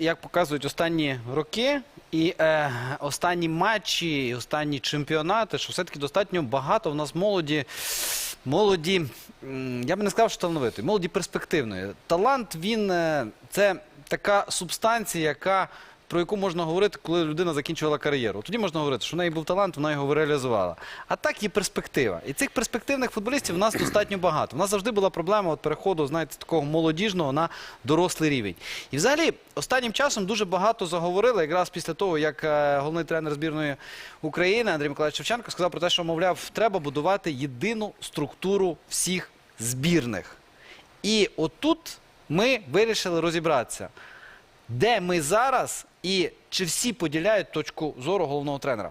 як показують останні роки і е, останні матчі, і останні чемпіонати, що все-таки достатньо багато в нас молоді, молоді, я би не сказав, що талановитої, молоді перспективної. Талант він е, це така субстанція, яка. Про яку можна говорити, коли людина закінчувала кар'єру. Тоді можна говорити, що в неї був талант, вона його реалізувала. А так є перспектива. І цих перспективних футболістів в нас достатньо багато. У нас завжди була проблема от переходу, знаєте, такого молодіжного на дорослий рівень. І взагалі, останнім часом дуже багато заговорили, якраз після того, як е, головний тренер збірної України Андрій Миколаївич Шевченко сказав про те, що, мовляв, треба будувати єдину структуру всіх збірних. І отут ми вирішили розібратися, де ми зараз і чи всі поділяють точку зору головного тренера.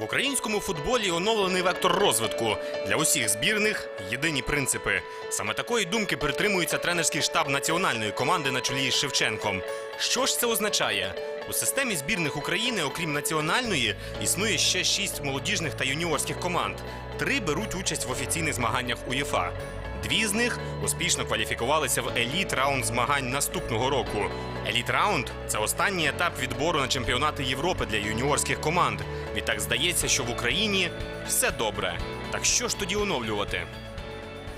В українському футболі оновлений вектор розвитку для усіх збірних єдині принципи. Саме такої думки притримується тренерський штаб національної команди на чолі з Шевченком. Що ж це означає? У системі збірних України, окрім національної, існує ще шість молодіжних та юніорських команд. Три беруть участь в офіційних змаганнях УЄФА. Дві з них успішно кваліфікувалися в еліт раунд змагань наступного року. Еліт раунд це останній етап відбору на чемпіонати Європи для юніорських команд. Відтак здається, що в Україні все добре. Так що ж тоді оновлювати?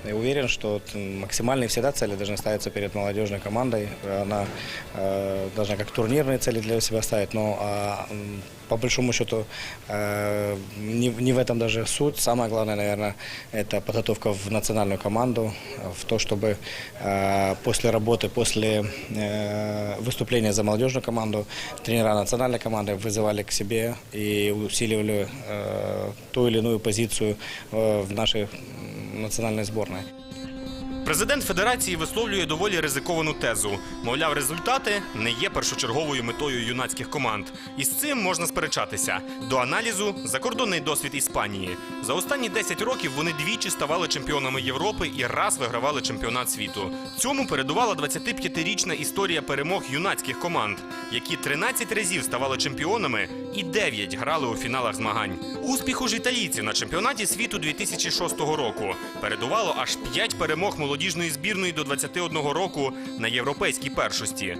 Я уверен, что максимальные всегда цели должны ставиться перед молодежной командой. Она э, должна как турнирные цели для себя ставить, но а, по большому счету э, не, не в этом даже суть. Самое главное, наверное, это подготовка в национальную команду, в то, чтобы э, после работы, после э, выступления за молодежную команду тренера национальной команды вызывали к себе и усиливали э, ту или иную позицию э, в нашей национальной сборной. Президент федерації висловлює доволі ризиковану тезу. Мовляв, результати не є першочерговою метою юнацьких команд. І з цим можна сперечатися. До аналізу закордонний досвід Іспанії. За останні 10 років вони двічі ставали чемпіонами Європи і раз вигравали чемпіонат світу. Цьому передувала 25-річна історія перемог юнацьких команд, які 13 разів ставали чемпіонами і 9 грали у фіналах змагань. Успіху ж італійців на чемпіонаті світу 2006 року передувало аж 5 перемог молодіжної збірної до 21 року на європейській першості.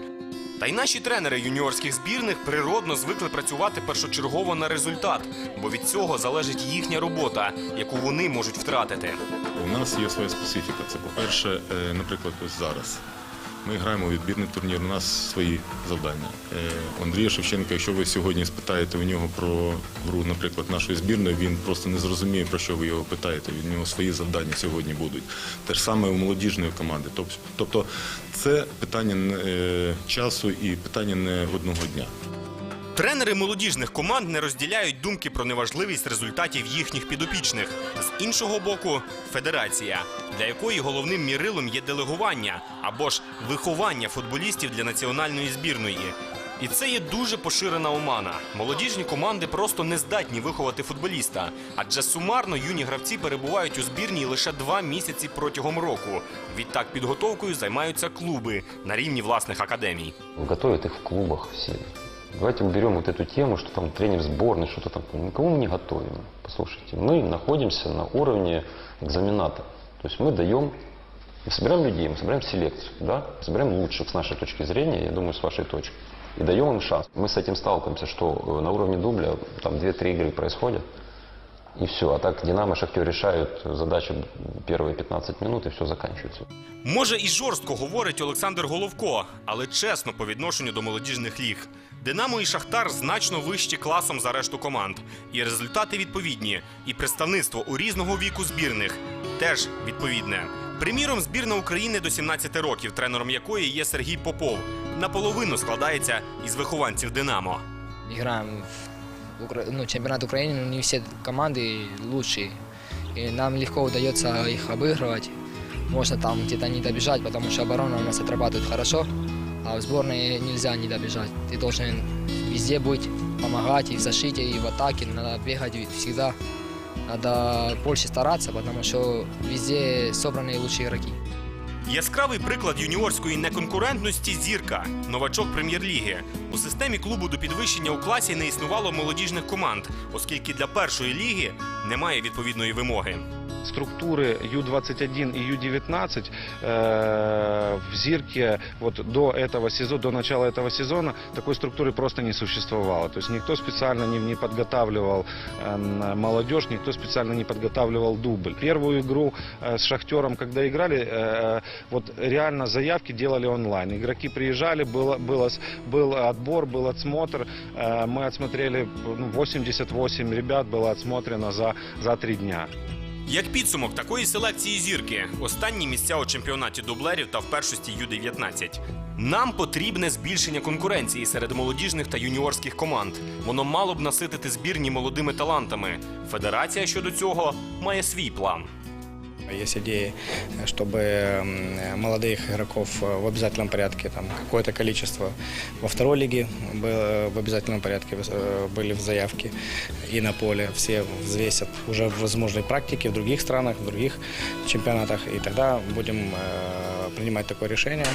Та й наші тренери юніорських збірних природно звикли працювати першочергово на результат, бо від цього залежить їхня робота, яку вони можуть втратити. У нас є своя специфіка. Це, по-перше, е, наприклад, ось зараз. Ми граємо відбірний турнір, у нас свої завдання. Е, Андрія Шевченка, якщо ви сьогодні спитаєте у нього про гру, наприклад, нашої збірної, він просто не зрозуміє, про що ви його питаєте. Від нього свої завдання сьогодні будуть. Те ж саме у молодіжної команди. Тобто це питання е, часу і питання не одного дня. Тренери молодіжних команд не розділяють думки про неважливість результатів їхніх підопічних. З іншого боку, федерація, для якої головним мірилом є делегування або ж виховання футболістів для національної збірної. І це є дуже поширена омана. Молодіжні команди просто не здатні виховати футболіста, адже сумарно юні гравці перебувають у збірній лише два місяці протягом року. Відтак підготовкою займаються клуби на рівні власних академій. Готовят их в клубах все. Давайте уберем вот эту тему, что там тренер сборной, что-то там. Никого мы не готовим. Послушайте, мы находимся на уровне экзамената. То есть мы даем, мы собираем людей, мы собираем селекцию, да? собираем лучших с нашей точки зрения, я думаю, с вашей точки. И даем им шанс. Мы с этим сталкиваемся, что э, на уровне дубля там 2-3 игры происходят, и все. А так Динамо, Шахтер решают задачу первые 15 минут, и все заканчивается. Може і жорстко говорить Олександр Головко, але чесно по відношенню до молодіжних ліг. Динамо і Шахтар значно вищі класом за решту команд. І результати відповідні. І представництво у різного віку збірних теж відповідне. Приміром, збірна України до 17 років, тренером якої є Сергій Попов, наполовину складається із вихованців Динамо. играем в Ну, чемпионат Украины, но не все команды лучшие. И нам легко удается их обыгрывать. Можно там где-то не добежать, потому что оборона у нас отрабатывает хорошо, а в сборной нельзя не добежать. Ты должен везде быть, помогать и в защите, и в атаке. Надо бегать всегда. Надо больше стараться, потому что везде собраны лучшие игроки. Яскравий приклад юніорської неконкурентності зірка, новачок прем'єр-ліги. У системі клубу до підвищення у класі не існувало молодіжних команд, оскільки для першої ліги немає відповідної вимоги. Структуры Ю-21 и Ю-19 э, в Зирке вот до этого сезона, до начала этого сезона такой структуры просто не существовало. То есть никто специально не, не подготавливал э, молодежь, никто специально не подготавливал дубль. Первую игру э, с Шахтером, когда играли, э, вот реально заявки делали онлайн. Игроки приезжали, было, было, был отбор, был отсмотр. Э, мы отсмотрели ну, 88 ребят, было отсмотрено за, за три дня. Як підсумок такої селекції зірки, останні місця у чемпіонаті дублерів та в першості Ю-19. Нам потрібне збільшення конкуренції серед молодіжних та юніорських команд. Воно мало б наситити збірні молодими талантами. Федерація щодо цього має свій план. Есть идеи, чтобы м, молодых игроков э, в обязательном порядке, там какое-то количество во второй лиге было в обязательном порядке э, были в заявке и на поле. Все взвесят уже в возможной практике в других странах, в других чемпионатах. И тогда будем э, принимать такое решение.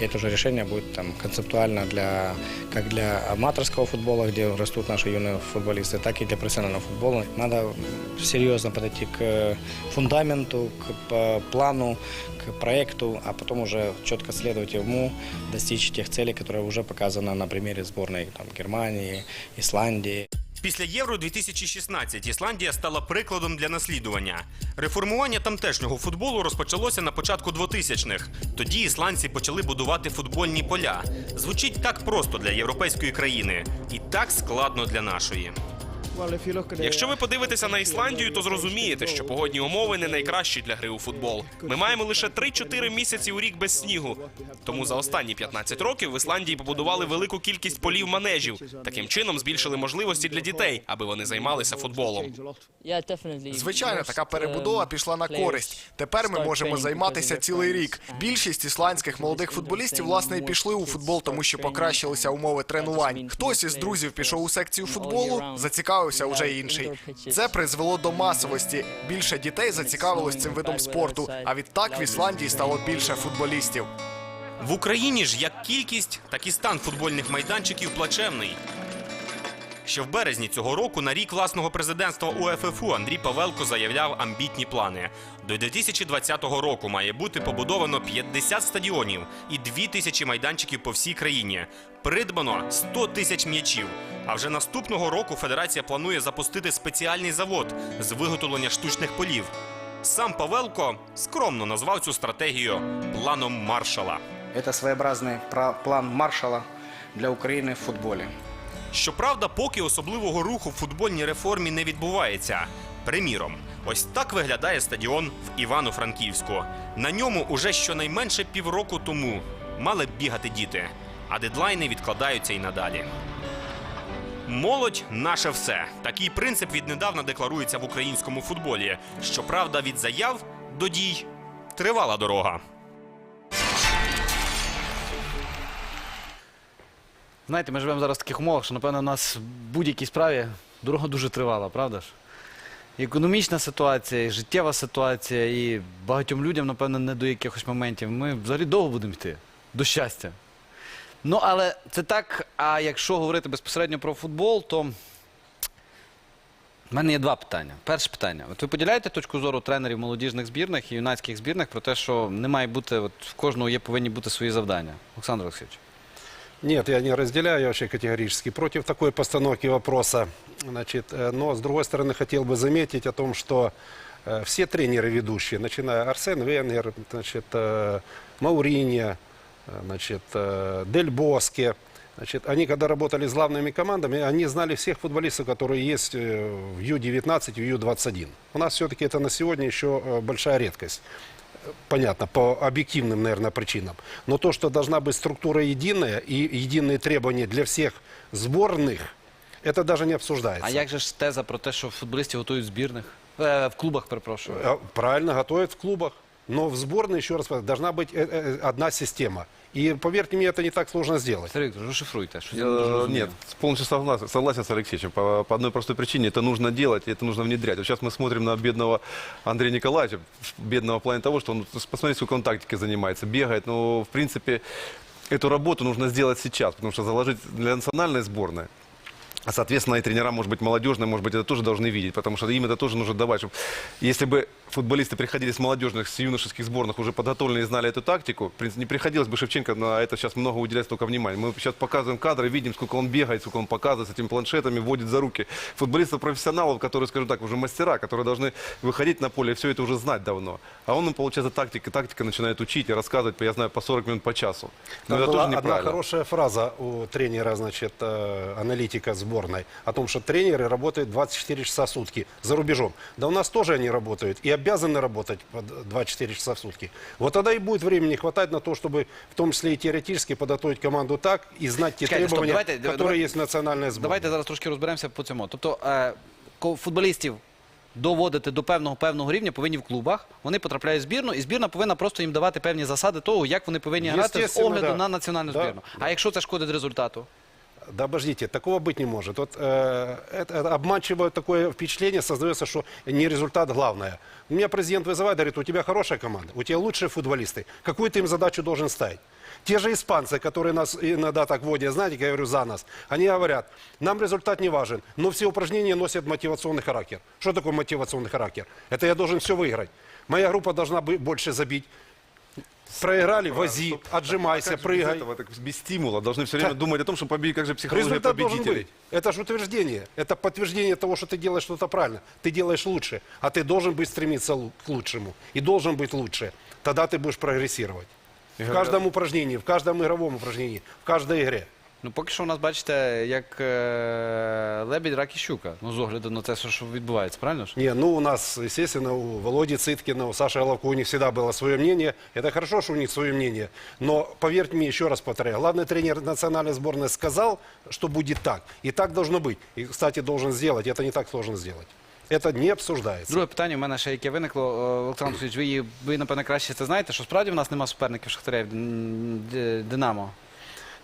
И это уже решение будет там, концептуально для, как для аматорского футбола, где растут наши юные футболисты, так и для профессионального футбола. Надо серьезно подойти к фундаменту, к п- плану, к проекту, а потом уже четко следовать ему, достичь тех целей, которые уже показаны на примере сборной там, Германии, Исландии. Після Євро 2016 Ісландія стала прикладом для наслідування. Реформування тамтешнього футболу розпочалося на початку 2000-х. Тоді ісландці почали будувати футбольні поля. Звучить так просто для європейської країни і так складно для нашої. Якщо ви подивитеся на Ісландію, то зрозумієте, що погодні умови не найкращі для гри у футбол. Ми маємо лише 3-4 місяці у рік без снігу. Тому за останні 15 років в Ісландії побудували велику кількість полів манежів. Таким чином збільшили можливості для дітей, аби вони займалися футболом. Звичайно, така перебудова пішла на користь. Тепер ми можемо займатися цілий рік. Більшість ісландських молодих футболістів власне і пішли у футбол, тому що покращилися умови тренувань. Хтось із друзів пішов у секцію футболу, зацікавився уже інший. Це призвело до масовості. Більше дітей зацікавилось цим видом спорту. А відтак в Ісландії стало більше футболістів. В Україні ж як кількість, так і стан футбольних майданчиків плачевний. Ще в березні цього року на рік власного президентства УЕФФУ Андрій Павелко заявляв амбітні плани. До 2020 року має бути побудовано 50 стадіонів і 2 тисячі майданчиків по всій країні. Придбано 100 тисяч м'ячів. А вже наступного року федерація планує запустити спеціальний завод з виготовлення штучних полів. Сам Павелко скромно назвав цю стратегію планом маршала. Это своеобразный пра- план Маршала для Украины в футболе. Щоправда, поки особливого руху в футбольній реформі не відбувається. Приміром, ось так виглядає стадіон в Івано-Франківську. На ньому уже щонайменше півроку тому мали б бігати діти, а дедлайни відкладаються і надалі. Молодь наше все. Такий принцип віднедавна декларується в українському футболі. Щоправда, від заяв до дій тривала дорога. Знаєте, ми живемо зараз в таких умовах, що, напевно, у нас в будь-якій справі дорога дуже тривала, правда ж? Економічна ситуація, і життєва ситуація, і багатьом людям, напевно, не до якихось моментів. Ми взагалі довго будемо йти до щастя. Ну, але це так. А якщо говорити безпосередньо про футбол, то в мене є два питання. Перше питання. От ви поділяєте точку зору тренерів молодіжних збірних і юнацьких збірних про те, що не має бути, от в кожного є повинні бути свої завдання. Олександр Олексійович. Нет, я не разделяю, я вообще категорически против такой постановки вопроса. Значит, э, но, с другой стороны, хотел бы заметить о том, что э, все тренеры ведущие, начиная Арсен Венгер, значит, э, Мауриньо, э, значит, э, Дель Боске, значит, они когда работали с главными командами, они знали всех футболистов, которые есть э, в Ю-19, в Ю-21. У нас все-таки это на сегодня еще э, большая редкость понятно, по объективным, наверное, причинам. Но то, что должна быть структура единая и единые требования для всех сборных, это даже не обсуждается. А як же ж теза про те, що футболістів готують в збірних? Е, в клубах, перепрошую. Э, Правильно, готовят в клубах. Но в сборной, еще раз повторяю, должна быть э, э, одна система. И поверьте мне, это не так сложно сделать. Сергій Вікторович, розшифруйте. Щось я не Э, дуже розумію. Нет, полностью согласен, согласен с Алексеевичем. По, по одной простой причине это нужно делать, и это нужно внедрять. Вот сейчас мы смотрим на бедного Андрея Николаевича, бедного в плане того, что он, посмотрите, сколько он тактикой занимается, бегает. Но, в принципе, эту работу нужно сделать сейчас, потому что заложить для национальной сборной А, Соответственно, и тренера, может быть, молодежные, может быть, это тоже должны видеть, потому что им это тоже нужно давать. Чтоб, если бы футболисты приходили с молодежных, с юношеских сборных, уже подготовленные знали эту тактику, в принципе, не приходилось бы Шевченко на это сейчас много уделять столько внимания. Мы сейчас показываем кадры, видим, сколько он бегает, сколько он показывает с этими планшетами, вводит за руки. Футболистов-профессионалов, которые, скажем так, уже мастера, которые должны выходить на поле и все это уже знать давно. А он получается, тактика, тактика начинает учить и рассказывать, я знаю, по 40 минут по часу. Но Там это была тоже одна хорошая фраза у тренера, значит, э, аналитика сборной о том, что тренеры работают 24 часа в сутки за рубежом. Да у нас тоже они работают и обязаны работать по 24 часа в сутки. Вот тогда и будет времени хватать на то, чтобы в том числе и теоретически подготовить команду так и знать те Чекайте, стоп, требования, давайте, которые давайте- есть в национальной сборной. Давайте зараз трошки розберемося по цьому. Тобто е, ко- футболістів доводити до певного певного рівня повинні в клубах. Вони потрапляють в збірну, і збірна повинна просто їм давати певні засади того, як вони повинні грати з Естественно, огляду да. на національну Да, збірну. А якщо це шкодить результату? Да обождите, такого быть не может. Вот э, это, обманчивое такое впечатление создается, что не результат главное. Меня президент вызывает, говорит, у тебя хорошая команда, у тебя лучшие футболисты. Какую ты им задачу должен ставить? Те же испанцы, которые нас иногда так водят, знаете, я говорю, за нас, они говорят, нам результат не важен, но все упражнения носят мотивационный характер. Что такое мотивационный характер? Это я должен все выиграть. Моя группа должна бы больше забить. Проиграли, вози, отжимайся, А как же без прыгай. этого, так без стимула. Должны все время Как? думать о том, чтобы победить, как же психология Результат должен победителей. быть. Это же утверждение. Это подтверждение того, что ты делаешь что-то правильно. Ты делаешь лучше. А ты должен быть стремиться лу- к лучшему. И должен быть лучше. Тогда ты будешь прогрессировать. В каждом упражнении, в каждом игровом упражнении, в каждой игре. Ну, поки що у нас, бачите, як е, лебідь, рак і щука. Ну, з огляду на те, що, що відбувається, правильно ж? Не, ну у нас, естественно, у Володи Циткина, у Саши Головко у них всегда было свое мнение. Это хорошо, что у них свое мнение. Но поверьте мне, еще раз повторяю, главный тренер национальной сборной сказал, что будет так. И так должно быть. И, кстати, должен сделать. Это не так сложно сделать. Это не обсуждается. Друге питання у мене ще яке виникло. Е, Олександр Олексійович, ви, її- ви, напевно, краще це знаєте, що справді в нас нема суперників Шахтаря і Д- Д- Динамо.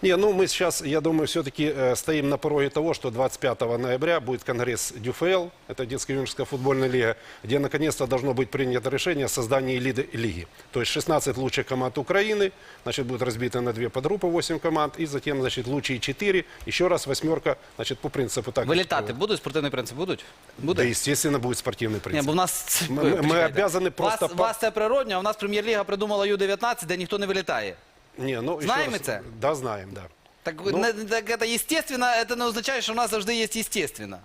Не, ну мы сейчас, я думаю, все-таки э, стоим на пороге того, что 25 ноября будет конгресс ДЮФЛ, это детско-юношеская футбольная лига, где наконец-то должно быть принято решение о создании лиды- лиги. То есть 16 лучших команд Украины, значит, будут разбиты на две подгруппы, 8 команд, и затем, значит, лучшие 4, еще раз восьмерка, значит, по принципу так. Вилітати будуть? Спортивний принцип будуть? Буде? Да, естественно, будет спортивный Ні, принцип. бо в нас Ми- ми Почекайте. обязаны просто вас, по- вас це природньо, а в нас прем'єр-ліга придумала Ю-19, де ніхто не вилітає. Не, ну, раз- это? Да, знаем, да. Так, Ну- не, так це естественно, це не означає, що в нас завжди є естественно.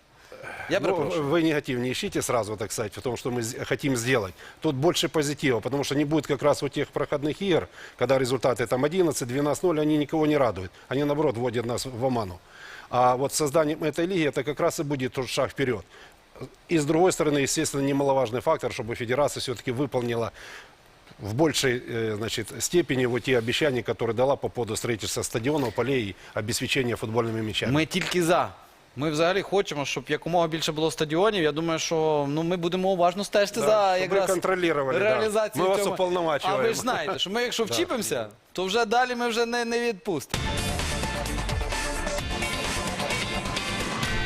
Я Ну, перепрошую. вы негатив не ищите сразу, так сказать, в том, что мы хотим сделать. Тут больше позитива, потому что не будет как раз вот тех проходных игр, когда результаты там 11-12-0, они никого не радуют. Они, наоборот, вводят нас в оману. А вот созданием этой лиги это как раз и будет тот шаг вперед. И с другой стороны, естественно, немаловажный фактор, чтобы федерация все-таки выполнила в большей э, значит, степени вот те обещания, которые дала по поводу строительства стадионов, полей и обеспечения футбольными мячами. Ми тільки за. Ми взагалі хочемо, щоб якомога більше було стадіонів. Я думаю, що ну, ми будемо уважно стежити Да, за щоб ви якраз контролювали, да. реалізацію Ми вас цього. А уповноважуємо. ви ж знаєте, що ми якщо вчіпимося, то вже далі ми вже не, не відпустимо.